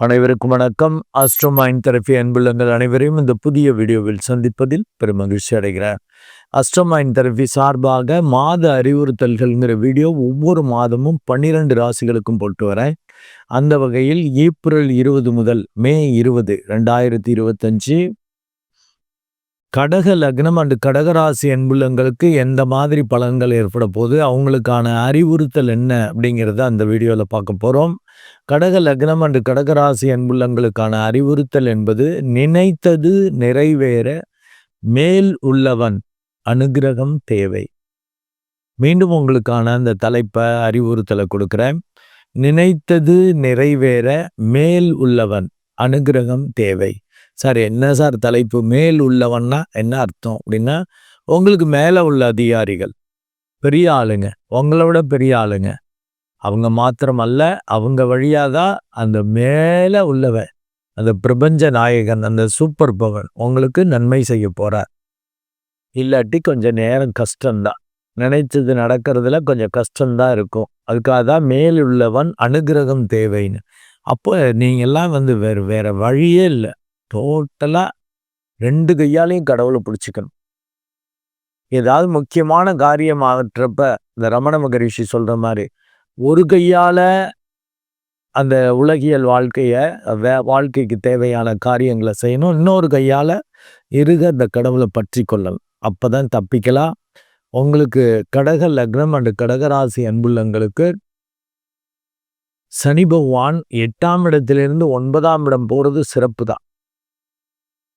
அனைவருக்கும் வணக்கம். Astro mind therapy அன்புள்ளங்கள் அனைவரையும் இந்த புதிய வீடியோவில் சந்திப்பதில் பெரும் மகிழ்ச்சி அடைகிறேன். மைண்ட் தெரப்பி சார்பாக மாத அறிவுறுத்தல்கள்ங்கிற வீடியோ ஒவ்வொரு மாதமும் பன்னிரெண்டு ராசிகளுக்கும் போட்டு வரேன். அந்த வகையில் ஏப்ரல் இருபது முதல் மே இருபது ரெண்டாயிரத்தி இருபத்தஞ்சு கடக லக்னம் அண்டு கடகராசி அன்புள்ளங்களுக்கு எந்த மாதிரி பலன்கள் ஏற்பட போது அவங்களுக்கான அறிவுறுத்தல் என்ன அப்படிங்கிறத அந்த வீடியோவில் பார்க்க போகிறோம் கடக லக்னம் அண்டு கடகராசி அன்புள்ளங்களுக்கான அறிவுறுத்தல் என்பது நினைத்தது நிறைவேற மேல் உள்ளவன் அனுகிரகம் தேவை. மீண்டும் உங்களுக்கான அந்த தலைப்பை அறிவுறுத்தலை கொடுக்குறேன். நினைத்தது நிறைவேற மேல் உள்ளவன் அனுகிரகம் தேவை. சார் என்ன சார் தலைப்பு? மேல் உள்ளவன்னா என்ன அர்த்தம் அப்படின்னா உங்களுக்கு மேலே உள்ள அதிகாரிகள் பெரிய ஆளுங்க உங்களை விட பெரிய ஆளுங்க அவங்க மாத்திரம் அல்ல அவங்க வழியாக தான் அந்த மேலே உள்ளவன் அந்த பிரபஞ்ச நாயகன் அந்த சூப்பர் பவன் உங்களுக்கு நன்மை செய்ய போகிறார் இல்லாட்டி கொஞ்சம் நேரம் கஷ்டம்தான். நினைச்சது நடக்கிறதுல கொஞ்சம் கஷ்டம்தான் இருக்கும். அதுக்காக தான் மேலுள்ளவன் அனுகிரகம் தேவைன்னு. அப்போ நீங்கள்லாம் வந்து வேறு வேறு வழியே இல்லை. டோட்டலாக ரெண்டு கையாலையும் கடவுளை பிடிச்சிக்கணும். ஏதாவது முக்கியமான காரியம் ஆகிறப்ப இந்த ரமண மகரிஷி சொல்கிற மாதிரி ஒரு கையால் அந்த உலகியல் வாழ்க்கையை வே வாழ்க்கைக்கு தேவையான காரியங்களை செய்யணும். இன்னொரு கையால் இருக அந்த கடவுளை பற்றி கொள்ளணும். அப்போ தான் தப்பிக்கலாம். உங்களுக்கு கடக லக்னம் அண்டு கடகராசி அன்புள்ளங்களுக்கு சனி பகவான் எட்டாம் இடத்திலிருந்து ஒன்பதாம் இடம் போகிறது சிறப்பு தான்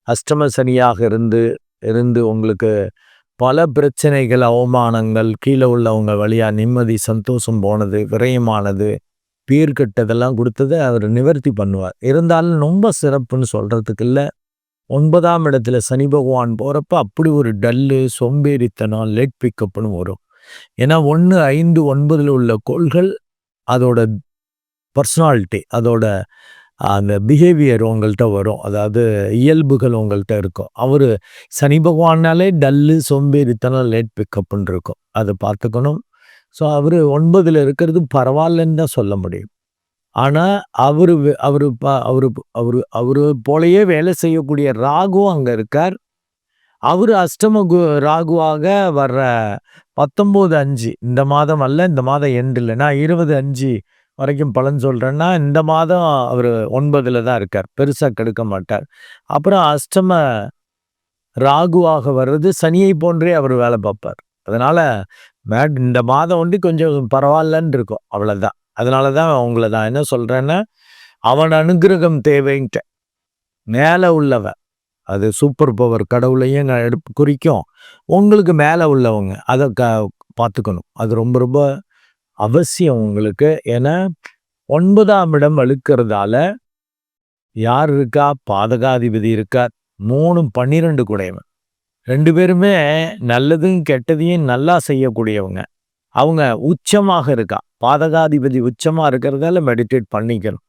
அஷ்டம சனியாக இருந்து இருந்து உங்களுக்கு பல பிரச்சனைகள் அவமானங்கள் கீழே உள்ளவங்க வழியாக நிம்மதி சந்தோஷம் போனது விரயமானது பீர்கட்டதெல்லாம் கொடுத்தது அவர் நிவர்த்தி பண்ணுவார். இருந்தாலும் ரொம்ப சிறப்புன்னு சொல்கிறதுக்கு இல்லை. ஒன்பதாம் இடத்துல சனி பகவான் போகிறப்ப அப்படி ஒரு டல்லு சோம்பேறித்தனம் லேட் பிக்கப்னு வரும். ஏன்னா ஒன்று ஐந்து ஒன்பதில் உள்ள கோள்கள் அதோட பர்சனாலிட்டி அதோட அந்த பிஹேவியர் உங்கள்கிட்ட வரும். அதாவது இயல்புகள் உங்கள்கிட்ட இருக்கும். அவர் சனி பகவானாலே டல்லு சோம்பேறித்தனம் லேட் பிக்கப்னு இருக்கும். அதை பார்த்துக்கணும். ஸோ அவர் ஒன்பதில் இருக்கிறது பரவாயில்லன்னு தான் சொல்ல முடியும். ஆனால் அவர் அவர் அவர் அவர் அவர் போலயே வேலை செய்யக்கூடிய ராகுவும் அங்கே இருக்கார். அவர் அஷ்டம கு ராகுவாக வர்ற பத்தொம்போது அஞ்சு இந்த மாதம் அல்ல இந்த மாதம் எண்டு இல்லைன்னா இருபது அஞ்சு வரைக்கும் பலன் சொல்கிறேன்னா இந்த மாதம் அவர் ஒன்பதில் தான் இருக்கார். பெருசாக கெடுக்க மாட்டார். அப்புறம் அஷ்டம ராகுவாக வர்றது சனியை போன்றே அவர் வேலை பார்ப்பார். அதனால் மேட் இந்த மாதம் ஒண்டி கொஞ்சம் பரவாயில்லன்னு இருக்கும். அவ்வளோதான் அதனால தான் அவங்கள தான் என்ன சொல்கிறேன்னா அவன் அனுகிரகம் தேவைன்ட்டு மேலே உள்ளவன். அது சூப்பர் பவர் கடவுளையும் எடுப்பு குறிக்கும். உங்களுக்கு மேலே உள்ளவங்க. அதை க பார்த்துக்கணும். அது ரொம்ப ரொம்ப அவசியம் உங்களுக்கு. ஏன்னா ஒன்பதாம் இடம் அழுக்கிறதால யார் இருக்கா? பாதகாதிபதி இருக்கார். மூணும் பன்னிரெண்டு கூடையவன். ரெண்டு பேருமே நல்லதும் கெட்டதையும் நல்லா செய்யக்கூடியவங்க. அவங்க உச்சமாக இருக்கா? பாதகாதிபதி உச்சமாக இருக்கிறதால மெடிடேட் பண்ணிக்கணும்.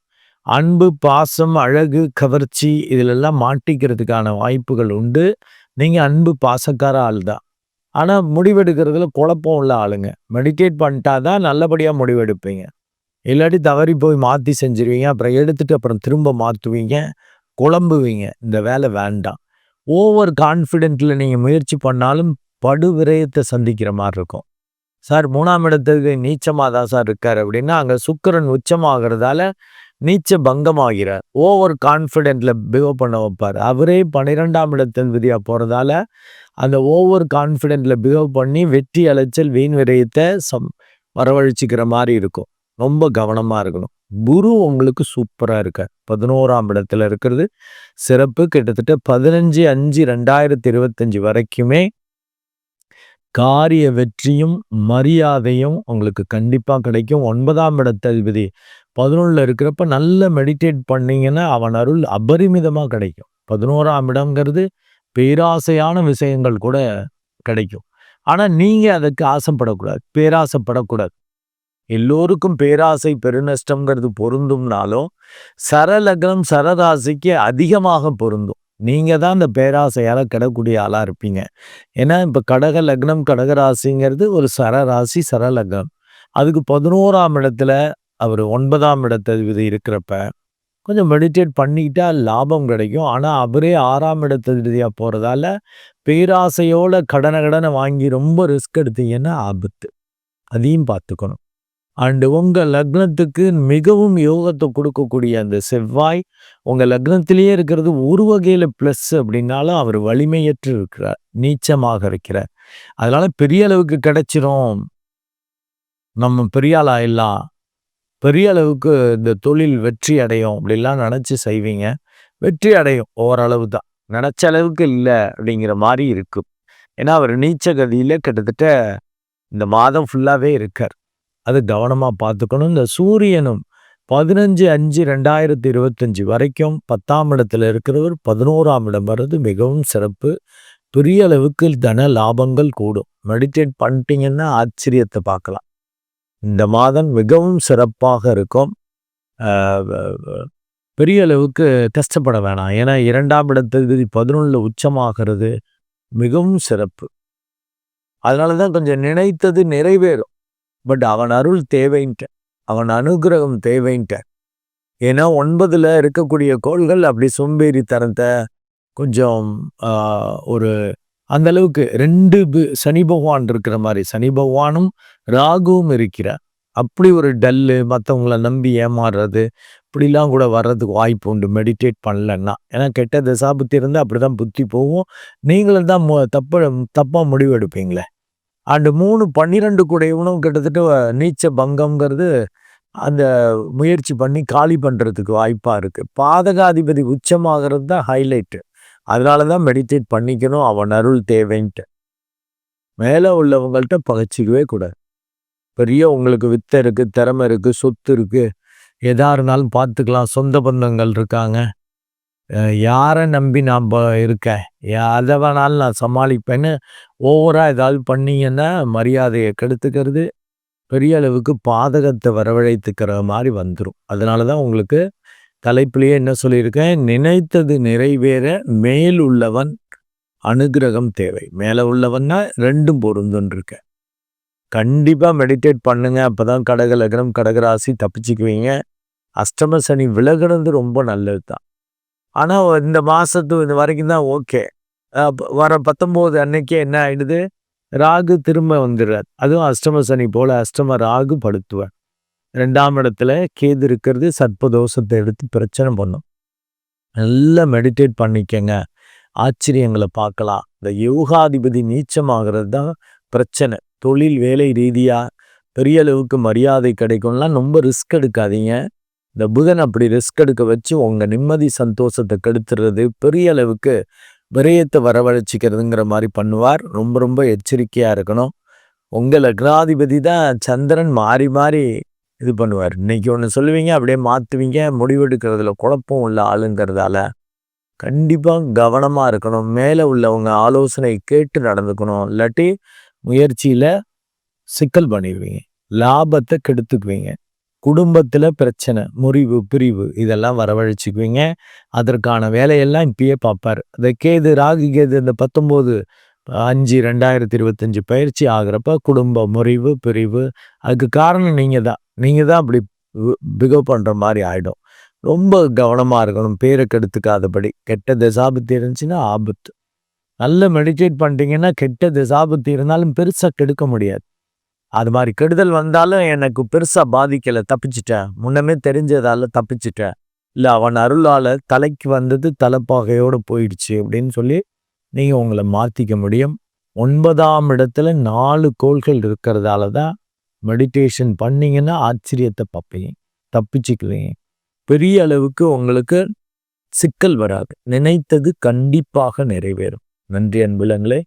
அன்பு பாசம் அழகு கவர்ச்சி இதிலெல்லாம் மாட்டிக்கிறதுக்கான வாய்ப்புகள் உண்டு. நீங்கள் அன்பு பாசக்கார ஆள் தான் ஆனால் முடிவெடுக்கிறதுல குழப்பம் உள்ள ஆளுங்க. மெடிடேட் பண்ணிட்டா தான் நல்லபடியாக முடிவெடுப்பீங்க. இல்லாட்டி தவறி போய் மாற்றி செஞ்சுருவீங்க. அப்புறம் எடுத்துட்டு அப்புறம் திரும்ப மாற்றுவீங்க குழம்புவீங்க. இந்த வேலை வேண்டாம். ஓவர் கான்ஃபிடென்ட்டில் நீங்கள் முயற்சி பண்ணாலும் படு விரயத்தை சந்திக்கிற மாதிரி இருக்கும். சார் மூணாம் இடத்துக்கு நீச்சமாக தான் சார் இருக்கார் அப்படின்னா அங்கே சுக்கரன் உச்சமாகிறதால நீச்ச பங்கமாகிறார் ஓவர் கான்ஃபிடென்ட்ல பிஹேவ் பண்ண வைப்பார். அவரே பன்னிரெண்டாம் இடத்தின் விதியாக போகிறதால அந்த ஓவர் கான்ஃபிடென்ட்ல பிஹேவ் பண்ணி வெற்றி அலைச்சல் வீண் விரயத்தை சம் வரவழைச்சிக்கிற மாதிரி இருக்கும். ரொம்ப கவனமாக இருக்கணும். குரு உங்களுக்கு சூப்பராக இருக்க பதினோராம் இடத்துல இருக்கிறது சிறப்பு. கிட்டத்தட்ட பதினஞ்சு அஞ்சு ரெண்டாயிரத்தி இருபத்தஞ்சு வரைக்குமே காரிய வெற்றியும் மரியாதையும் உங்களுக்கு கண்டிப்பாக கிடைக்கும். ஒன்பதாம் இடத்ததிபதி பதினொன்றில் இருக்கிறப்ப நல்ல மெடிடேட் பண்ணிங்கன்னா அவன் அருள் அபரிமிதமாக கிடைக்கும். பதினோராம் இடங்கிறது பேராசையான விஷயங்கள் கூட கிடைக்கும். ஆனால் நீங்கள் அதுக்கு ஆசைப்படக்கூடாது. பேராசைப்படக்கூடாது. எல்லோருக்கும் பேராசை பெருநஷ்டங்கிறது பொருந்தும்னாலும் சரலக்னம் சரராசிக்கு அதிகமாக பொருந்தும். நீங்கள் தான் அந்த பேராசையால் கிடக்கூடிய ஆளாக இருப்பீங்க. ஏன்னா இப்போ கடக லக்னம் கடகராசிங்கிறது ஒரு சரராசி சரலக்னம். அதுக்கு பதினோராம் இடத்துல அவர் ஒன்பதாம் இடத்த இருக்கிறப்ப கொஞ்சம் மெடிடேட் பண்ணிக்கிட்டால் லாபம் கிடைக்கும். ஆனால் அவரே ஆறாம் இடத்ததிபதியாக போகிறதால பேராசையோட கடனை கடனை வாங்கி ரொம்ப ரிஸ்க் எடுத்தீங்கன்னா ஆபத்து. அதையும் பார்த்துக்கணும். அண்டு உங்கள் லக்னத்துக்கு மிகவும் யோகத்தை கொடுக்கக்கூடிய அந்த செவ்வாய் உங்கள் லக்னத்திலேயே இருக்கிறது ஒரு வகையில் ப்ளஸ் அப்படின்னாலும் அவர் வலிமையற்று இருக்கிறார். நீச்சமாக இருக்கிறார். அதனால பெரிய அளவுக்கு கிடைச்சிரும். நம்ம பெரிய ஆள் ஆயிடலாம். பெரிய அளவுக்கு இந்த தொழில் வெற்றி அடையும் அப்படிலாம் நினச்சி செய்வீங்க. வெற்றி அடையும் ஓரளவு தான். நினச்ச அளவுக்கு இல்லை அப்படிங்கிற மாதிரி இருக்கும் ஏன்னா அவர் நீச்ச கதியில் கிட்டத்தட்ட இந்த மாதம் ஃபுல்லாகவே இருக்கார். அது கவனமாக பார்த்துக்கணும். இந்த சூரியனும் பதினஞ்சு அஞ்சு ரெண்டாயிரத்தி இருபத்தஞ்சி வரைக்கும் பத்தாம் இடத்துல இருக்கிறவர் பதினோராம் இடம் வர்றது மிகவும் சிறப்பு. பெரிய அளவுக்கு தன லாபங்கள் கூடும். மெடிடேட் பண்ணிட்டீங்கன்னா ஆச்சரியத்தை பார்க்கலாம். இந்த மாதம் மிகவும் சிறப்பாக இருக்கும். பெரிய அளவுக்கு கஷ்டப்பட வேணாம். ஏன்னா இரண்டாம் இடத்ததிபதி பதினொன்றில் உச்சமாகிறது மிகவும் சிறப்பு. அதனால தான் கொஞ்சம் நினைத்தது நிறைவேறும். பட் அவன் அருள் தேவைன்ட்ட அவன் அனுகிரகம் தேவைன்ட்ட ஏன்னா ஒன்பதில் இருக்கக்கூடிய கோள்கள் அப்படி சோம்பேறித்தனத்தை தரத்தை கொஞ்சம் ஒரு அந்த அளவுக்கு ரெண்டு சனி பகவான் இருக்கிற மாதிரி சனி பகவானும் ராகுவும் இருக்கிறார் அப்படி ஒரு டல்லு மற்றவங்கள நம்பி ஏமாறுறது இப்படிலாம் கூட வர்றதுக்கு வாய்ப்பு உண்டு. மெடிடேட் பண்ணலன்னா ஏன்னா கெட்ட தசாபுத்தி இருந்தால் அப்படி தான் புத்தி போகும். நீங்களும் தான் தப்ப தப்பாக முடிவு எடுப்பீங்களே. அண்டு மூணு பன்னிரெண்டு கூடையவனும் கிட்டத்தட்ட நீச்ச பங்கம்ங்கிறது அந்த முயற்சி பண்ணி காலி பண்ணுறதுக்கு வாய்ப்பாக இருக்குது பாதகாதிபதி உச்சமாகிறது தான் ஹைலைட்டு அதனால தான் மெடிடேட் பண்ணிக்கணும் அவன் அருள் தேவைன்ட்டு. மேலே உள்ளவங்கள்ட்ட பகச்சிக்கவே கூடாது. பெரிய உங்களுக்கு வித்தை இருக்குது திறமை இருக்குது சொத்து இருக்குது எதா இருந்தாலும் பார்த்துக்கலாம் சொந்த பந்தங்கள் இருக்காங்க. யாரை நம்பி நான் இருக்கேன் அதை வேணாலும் நான் சமாளிப்பேன்னு ஓவராக ஏதாவது பண்ணிங்கன்னா மரியாதையை கெடுத்துக்கிறது பெரிய அளவுக்கு பாதகத்தை வரவழைத்துக்கிற மாதிரி வந்துடும் அதனால தான் உங்களுக்கு தலைப்பிலேயே என்ன சொல்லியிருக்கேன்? நினைத்தது நிறைவேற மேல் உள்ளவன் அனுகிரகம் தேவை. மேலே உள்ளவன்னா ரெண்டும் பொருந்துன்னு இருக்கேன். கண்டிப்பாக மெடிடேட் பண்ணுங்க. அப்போ தான் கடக லக்னம் கடகராசி தப்பிச்சுக்குவீங்க. அஷ்டம சனி விலகினது ரொம்ப நல்லது தான் ஆனால் இந்த மாதத்து இந்த வரைக்கும் தான் ஓகே. வர பத்தொம்போது அன்னைக்கே என்ன ஆயிடுது? ராகு திரும்ப வந்துடுறார். அதுவும் அஷ்டம சனி போல் அஷ்டம ராகு படுத்துவார். ரெண்டாம் இடத்துல கேது இருக்கிறது சர்ப்பதோஷத்தை எடுத்து பிரச்சனை பண்ணும். நல்லா மெடிடேட் பண்ணிக்கங்க. ஆச்சரியங்களை பார்க்கலாம். இந்த யோகாதிபதி நீச்சமாகிறது தான் பிரச்சனை. தொழில் வேலை ரீதியாக பெரிய அளவுக்கு மரியாதை கிடைக்கும்லாம் ரொம்ப ரிஸ்க் எடுக்காதீங்க. இந்த புதன் அப்படி ரிஸ்க் எடுக்க வச்சு உங்கள் நிம்மதி சந்தோஷத்தை கெடுத்துறது பெரிய அளவுக்கு விரயத்தை வரவழைச்சிக்கிறதுங்கிற மாதிரி பண்ணுவார். ரொம்ப ரொம்ப எச்சரிக்கையாக இருக்கணும். உங்கள் லக்னாதிபதி தான் சந்திரன் மாறி மாறி இது பண்ணுவார். இன்னைக்கு ஒன்று சொல்லுவீங்க அப்படியே மாற்றுவீங்க முடிவெடுக்கிறதுல குழப்பம் உள்ள ஆளுங்கிறதால கண்டிப்பாக கவனமாக இருக்கணும். மேலே உள்ளவங்க ஆலோசனை கேட்டு நடந்துக்கணும். இல்லாட்டி முயற்சியில் சிக்கல் பண்ணிடுவீங்க. லாபத்தை கெடுத்துக்குவீங்க. குடும்பத்தில் பிரச்சனை முறிவு பிரிவு இதெல்லாம் வரவழைச்சிக்குவீங்க. அதற்கான வேலையெல்லாம் இப்பயே பார்ப்பார். இந்த கேது ராகு கேது இந்த பத்தொம்போது அஞ்சு ரெண்டாயிரத்தி இருபத்தஞ்சி பயிற்சி ஆகிறப்ப குடும்ப முறிவு பிரிவு அதுக்கு காரணம் நீங்கள் தான் நீங்கள் தான் அப்படி பிகவ் பண்ணுற மாதிரி ஆகிடும் ரொம்ப கவனமாக இருக்கணும். பேரை கெடுத்துக்காதபடி. கெட்ட தசாபத்து இருந்துச்சுன்னா ஆபத்து. நல்ல மெடிடேட் பண்ணிட்டீங்கன்னா கெட்ட திசாபத்து இருந்தாலும் பெருசாக கெடுக்க முடியாது. அது மாதிரி கெடுதல் வந்தாலும் எனக்கு பெருசாக பாதிக்கலை தப்பிச்சிட்டேன். முன்னமே தெரிஞ்சதால தப்பிச்சிட்டேன். இல்லை அவன் அருளால் தலைக்கு வந்தது தலைப்பாகையோடு போயிடுச்சு அப்படின்னு சொல்லி நீங்கள் உங்களை மாற்றிக்க முடியும். ஒன்பதாம் இடத்துல நாலு கோள்கள் இருக்கிறதால தான் மெடிடேஷன் பண்ணிங்கன்னா ஆச்சரியத்தை பார்ப்பீங்க தப்பிச்சுக்குவீங்க பெரிய அளவுக்கு உங்களுக்கு சிக்கல் வராது. நினைத்தது கண்டிப்பாக நிறைவேறும். நன்றி அன்புலங்களே.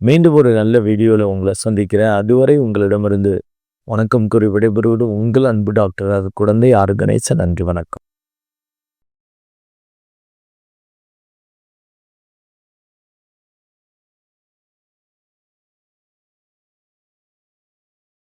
மீண்டும் ஒரு நல்ல வீடியோவில் உங்களை சந்திக்கிறேன். அதுவரை உங்களிடமிருந்து வணக்கம் கூறி விடைபெறுவது உங்கள் அன்பு டாக்டர் அது குழந்தை ஆறு நன்றி வணக்கம்.